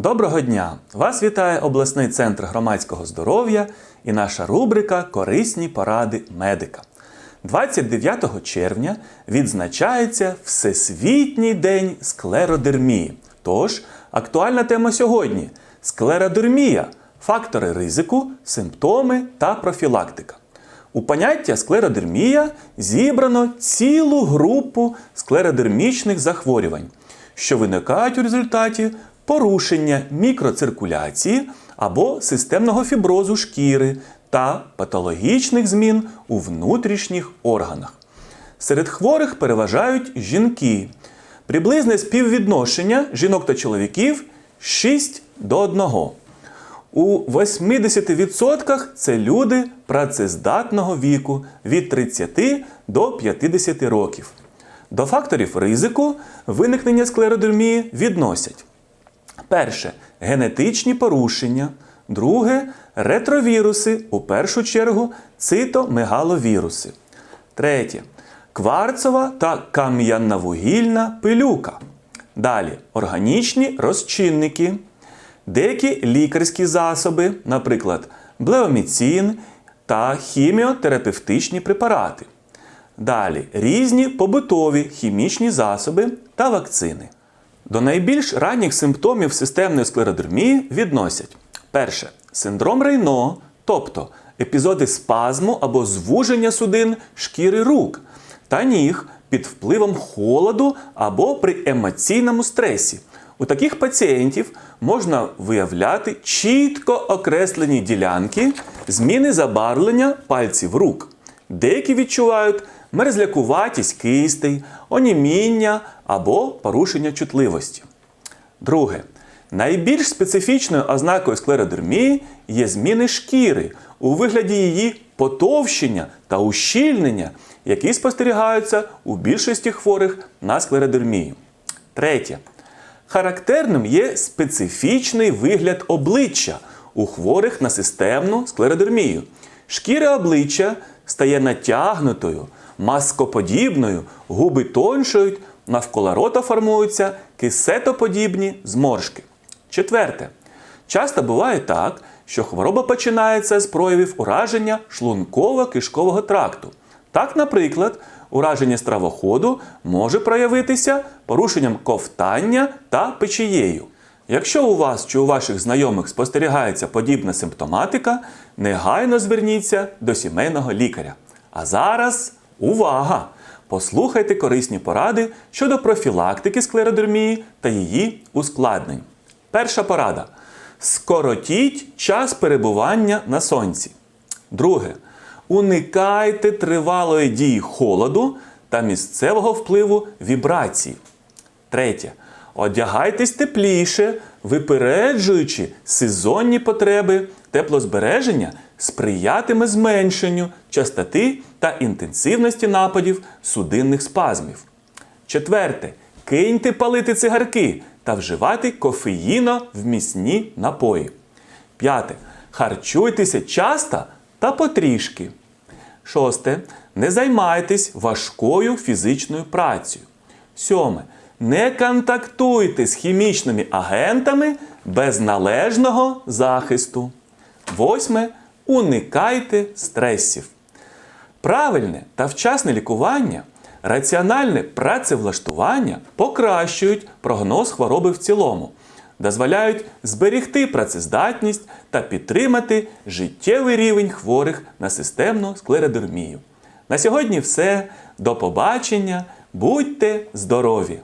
Доброго дня! Вас вітає обласний центр громадського здоров'я і наша рубрика Корисні поради медика. 29 червня відзначається Всесвітній день склеродермії. Тож, актуальна тема сьогодні склеродермія, фактори ризику, симптоми та профілактика. У поняття склеродермія зібрано цілу групу склеродермічних захворювань, що виникають у результаті порушення мікроциркуляції або системного фіброзу шкіри та патологічних змін у внутрішніх органах. Серед хворих переважають жінки. Приблизне співвідношення жінок та чоловіків 6 до 1. У 80% це люди працездатного віку від 30 до 50 років. До факторів ризику виникнення склеродермії відносять перше генетичні порушення, друге ретровіруси, у першу чергу цитомегаловіруси. Третє кварцова та кам'яновугільна пилюка. Далі органічні розчинники, деякі лікарські засоби, наприклад, блеоміцин та хіміотерапевтичні препарати. Далі різні побутові хімічні засоби та вакцини. До найбільш ранніх симптомів системної склеродермії відносять перше синдром Рейно, тобто епізоди спазму або звуження судин шкіри рук та ніг під впливом холоду або при емоційному стресі. У таких пацієнтів можна виявляти чітко окреслені ділянки зміни забарвлення пальців рук. Деякі відчувають мерзлякуватість кистей, оніміння або порушення чутливості. Друге. Найбільш специфічною ознакою склеродермії є зміни шкіри у вигляді її потовщення та ущільнення, які спостерігаються у більшості хворих на склеродермію. Третє. Характерним є специфічний вигляд обличчя у хворих на системну склеродермію. Шкіра обличчя стає натягнутою, маскоподібною, губи тоншають, навколо рота формуються кисетоподібні зморшки. Четверте. Часто буває так, що хвороба починається з проявів ураження шлунково-кишкового тракту. Так, наприклад, ураження стравоходу може проявитися порушенням ковтання та печією. Якщо у вас чи у ваших знайомих спостерігається подібна симптоматика, негайно зверніться до сімейного лікаря. А зараз увага! Послухайте корисні поради щодо профілактики склеродермії та її ускладнень. Перша порада. Скоротіть час перебування на сонці. Друге. Уникайте тривалої дії холоду та місцевого впливу вібрацій. Третє. Одягайтесь тепліше, випереджуючи сезонні потреби, теплозбереження сприятиме зменшенню частоти та інтенсивності нападів судинних спазмів. Четверте. Киньте палити цигарки та вживати кофеїно вмісні напої. П'яте. Харчуйтеся часто та потрішки. Шосте. Не займайтесь важкою фізичною працею. Сьоме. Не контактуйте з хімічними агентами без належного захисту. Восьме. Уникайте стресів. Правильне та вчасне лікування, раціональне працевлаштування покращують прогноз хвороби в цілому, дозволяють зберегти працездатність та підтримати життєвий рівень хворих на системну склеродермію. На сьогодні все. До побачення. Будьте здорові!